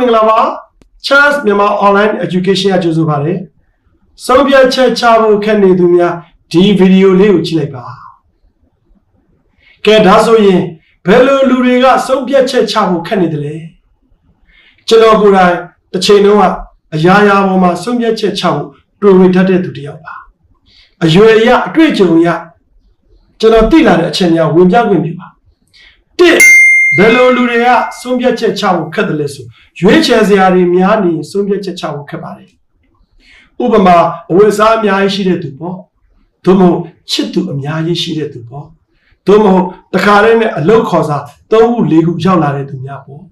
လုံးမင်္ဂလာပါ Chance မြန်မာ online education အကျိုးဆိုပါတယ်ဆုံးဖြတ်ချက်ချဖို့ခက်နေသူများဒီဗီဒီယိုလေးကိုကြည့်လိုက်ပါကဲဒါဆိုရင်ဘယ်လိုလူတွေကဆုံးဖြတ်ချက်ချဖို့ခက်နေတယ်လဲကျွန်တော်ကိုယ်တိုင်တစ်ချိန်လုံးကအရာရာပေါ်မှာဆုံးဖြတ်ချက်ချဖို့တွေ့ဝေတတ်တဲ့သူတစ်ယောက်ပါအရွယ်အရအတွေ့အကြုံအရကျွန်တော်သိလာတဲ့အချိန်များဝင်ပြခွင့်ပြုပါတစ် ဘယ်လိုလူတွေကဆုံးဖြတ်ချက်ချဖို့ခက်တယ်လဲဆိုရွေးချယ်စရာတွေများနေရင်ဆုံးဖြတ်ချက်ချဖို့ခက်ပါတယ်ဥပမာအဝတ်အစားအများကြီးရှိတဲ့သူပေါ့သို့မဟုတ်ချစ်သူအများကြီးရှိတဲ့သူပေါ့သို့မဟုတ်တခါတည်းနဲ့အလုတ်ခေါ်စာ၃ခု၄ခုရောက်လာတဲ့သူများပေါ့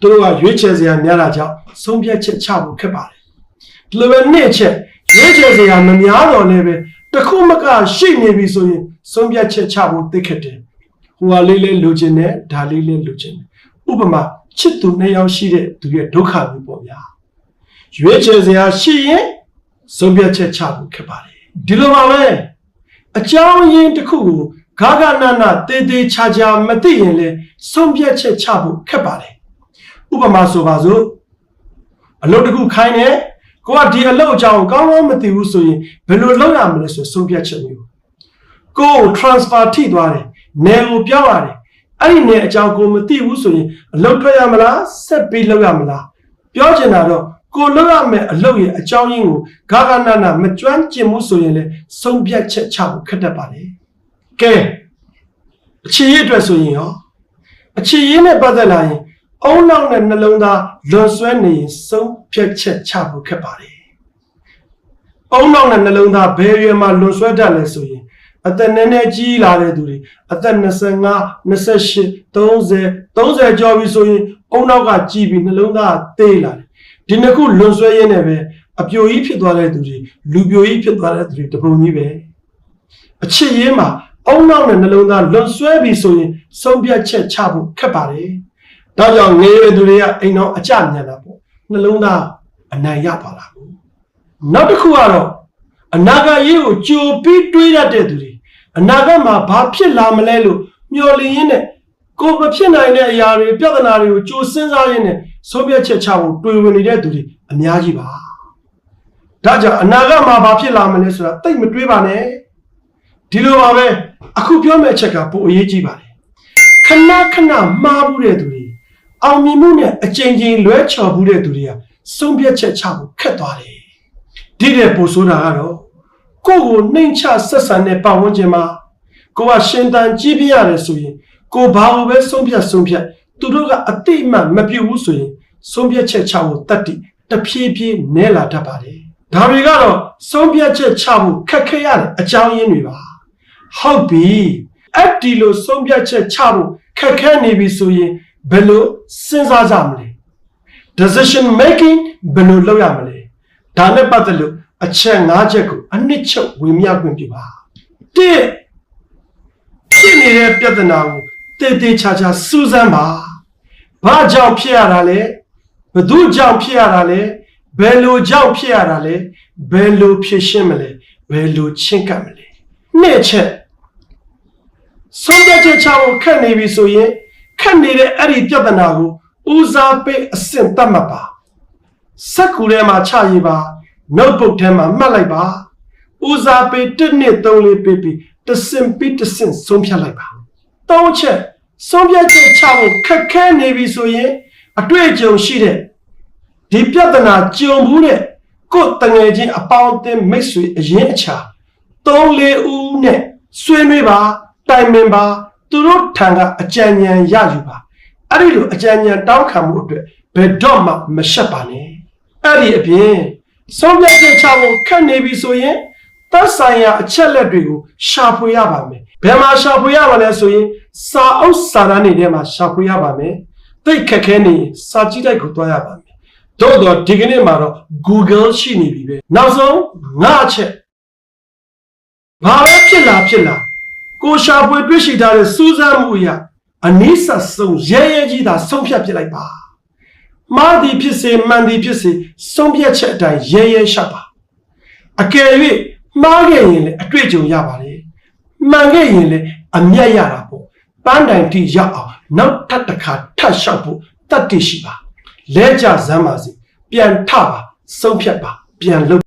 သူတို့ကရွေးချယ်စရာများတာကြောင့်ဆုံးဖြတ်ချက်ချဖို့ခက်ပါတယ်ဒီလိုပဲနှစ်ချက်ရွေးချယ်စရာမများတော့လည်းပဲတစ်ခုမကရှိနေပြီဆိုရင်ဆုံးဖြတ်ချက်ချဖို့သိခက်တယ် ဟိုဟာလေးလေးလိုချင်တယ်ဒါလေးလေးလိုချင်တယ်ဥပမာချစ်သူနှစ်ယောက်ရှိတဲ့သူရဲ့ဒုက္ခမျိုးပေါ့ဗျာရွေးချယ်စရာရှိရင်ဆုံးဖြတ်ချက်ချဖို့ခက်ပါတယ်ဒီလိုပါပဲအကြောင်းရင်းတစ်ခုကိုဂါဂနာနာတေးသေးချာချာမသိရင်လေဆုံးဖြတ်ချက်ချဖို့ခက်ပါတယ်ဥပမာဆိုပါစို့အလုပ်တစ်ခုခိုင်းတယ်ကိုကဒီအလုပ်အကြောင်းကိုကောင်းကောင်းမသိဘူးဆိုရင်ဘယ်လိုလုပ်ရမလဲဆိုဆုံးဖြတ်ချက်မျိုးကိုယ်ကို transfer ထိသွားတယ် နယ်ကိုပြောင်းရတယ်အဲ့ဒီနယ်အကြောင်းကိုမသိဘူးဆိုရင်အလုပ်ထွက်ရမလားဆက်ပြီးလုပ်ရမလားပြောချင်တာတော့ကိုလုပ်ရမယ်အလုပ်ရဲ့အကြောင်းရင်းကိုဂါဂနာနာမကျွမ်းကျင်မှုဆိုရင်လည်းဆုံးဖြတ်ချက်ချဖို့ခက်တတ်ပါလေကဲအခြေရအတွက်ဆိုရင်ရောအခြေရနဲ့ပတ်သက်လာရင်အုံနောက်နဲ့နှလုံးသားလွန်ဆွဲနေရင်ဆုံးဖြတ်ချက်ချဖို့ခက်ပါတယ်အုံနောက်နဲ့နှလုံးသားဘယ်ရွယ်မှာလွန်ဆွဲတတ်လဲဆိုရင် အသက်နည်းနည်းကြီးလာတဲ့သူတွေအသက်25 28 30 30ကျော်ပြီဆိုရင်အုံနောက်ကကြီးပြီးနှလုံးသားသေးလာတယ်ဒီနှစ်ခုလွန်ဆွဲရင်းနဲ့ပဲအပြိုကြီးဖြစ်သွားတဲ့သူတွေလူပြိုကြီးဖြစ်သွားတဲ့သူတွေတပုံကြီးပဲအချစ်ရင်းမှာအုံနောက်နဲ့နှလုံးသားလွန်ဆွဲပြီဆိုရင်ဆုံးဖြတ်ချက်ချဖို့ခက်ပါတယ်ဒါကြောင့်ငယ်ရွယ်သူတွေကအိမ်တော်အကြညံတာပေါ့နှလုံးသားအနိုင်ရပါလားကိုနောက်တစ်ခုကတော့အနာဂတ်ရေးကိုကြိုပြီးတွေးရတဲ့သူတွေ အနာဂတ်မှာဘာဖြစ်လာမလဲလို့မျှော်လင့်ရင်းနဲ့ကိုယ်မဖြစ်နိုင်တဲ့အရာတွေပြဿနာတွေကိုကြိုစဉ်းစားရင်းနဲ့ဆုံးဖြတ်ချက်ချဖို့တွေးဝင်နေတဲ့သူတွေအများကြီးပါဒါကြောင့်အနာဂတ်မှာဘာဖြစ်လာမလဲဆိုတာသိပ်မတွေးပါနဲ့ဒီလိုပါပဲအခုပြောမယ့်အချက်ကပိုအရေးကြီးပါတယ်ခဏခဏမှားဘူးတဲ့သူတွေအောင်မြင်မှုနဲ့အကြိမ်ကြိမ်လွဲချော်ဘူးတဲ့သူတွေကဆုံးဖြတ်ချက်ချဖို့ခက်သွားတယ်ဒီတဲ့ပိုဆိုးတာကတော့ ကိုယ့်ကိုနှိမ်ချဆက်ဆံတဲ့ပတ်ဝန်းကျင်မှာကိုကရှင်တန်ကြီးပြရတယ်ဆိုရင်ကိုဘာလို့ပဲဆုံးဖြတ်ဆုံးဖြတ်သူတို့ကအတိအမှတ်မပြုတ်ဘူးဆိုရင်ဆုံးဖြတ်ချက်ချဖို့တတ်တည်တဖြည်းဖြည်းနဲလာတတ်ပါတယ်ဒါတွေကတော့ဆုံးဖြတ်ချက်ချဖို့ခက်ခဲရတဲ့အကြောင်းရင်းတွေပါဟုတ်ပြီအဲ့ဒီလိုဆုံးဖြတ်ချက်ချဖို့ခက်ခဲနေပြီဆိုရင်ဘယ်လိုစဉ်းစားကြမလဲ decision making ဘယ်လိုလုပ်ရမလဲဒါနဲ့ပတ်သက်လို့ အချက်၅ချက်ကိုအနှစ်ချုပ်ဝင်မြခွင့်ပြုပါတစ်ဖြစ်နေတဲ့ပြဿနာကိုတည်တည်ချာချာစူးစမ်းပါဘာကြောင့်ဖြစ်ရတာလဲဘသူကြောင့်ဖြစ်ရတာလဲဘယ်လိုကြောင့်ဖြစ်ရတာလဲဘယ်လိုဖြစ်ရှင်းမလဲဘယ်လိုချင်းကပ်မလဲနှစ်ချက်ဆုံးဖြတ်ချက်ချဖို့ခက်နေပြီဆိုရင်ခက်နေတဲ့အဲ့ဒီပြဿနာကိုဦးစားပေးအဆင့်တတ်မှတ်ပါစက်ကူထဲမှာချရေးပါ notebook ထဲမှာမှတ်လိုက်ပါဦးစားပေး1နှစ်3လေးပေးပြီးတစင်ပြီးတစင်ဆုံးဖြတ်လိုက်ပါတောင်းချက်ဆုံးဖြတ်ချက်ချဖို့ခက်ခဲနေပြီဆိုရင်အတွေ့အကြုံရှိတဲ့ဒီပြဿနာကြုံဘူးတဲ့ကိုယ်တငယ်ချင်းအပေါင်းအသင်းမိတ်ဆွေအရင်အချာ3 4ဦးနဲ့ဆွေးနွေးပါတိုင်ပင်ပါသူတို့ထံကအကြံဉာဏ်ရယူပါအဲ့ဒီလိုအကြံဉာဏ်တောင်းခံမှုအတွက်ဘယ်တော့မှမရှက်ပါနဲ့အဲ့ဒီအပြင် ဆုံးဖြတ်ချက်ချဖို့ခက်နေပြီဆိုရင်သက်ဆိုင်ရာအချက်လက်တွေကိုရှာဖွေရပါမယ်ဘယ်မှာရှာဖွေရမလဲဆိုရင်စာအုပ်စာတမ်းတွေထဲမှာရှာဖွေရပါမယ်သိခက်ခဲနေရင်စာကြည့်တိုက်ကိုတွားရပါမယ်တို့တော့ဒီကနေ့မှာတော့ Google ရှိနေပြီပဲနောက်ဆုံးငါအချက်ဘာပဲဖြစ်လာဖြစ်လာကိုရှာဖွေတွေ့ရှိထားတဲ့စူးစမ်းမှုအရာအနည်းဆက်ဆုံးရဲရဲကြီးသာဆုံးဖြတ်ပြစ်လိုက်ပါ မှားသည်ဖြစ်စေမှန်သည်ဖြစ်စေဆုံးဖြတ်ချက်အတိုင်းရဲရဲရှောက်ပါအကယ်၍မှားခဲ့ရင်လည်းအတွေ့အကြုံရပါလေမှန်ခဲ့ရင်လည်းအမျက်ရတာပေါ့ပန်းတိုင်တိရောက်အောင်နောက်ထပ်တစ်ခါထပ်လျှောက်ဖို့တတ်တည်ရှိပါလဲကြစမ်းပါစေပြန်ထပါဆုံးဖြတ်ပါပြန်လုပ်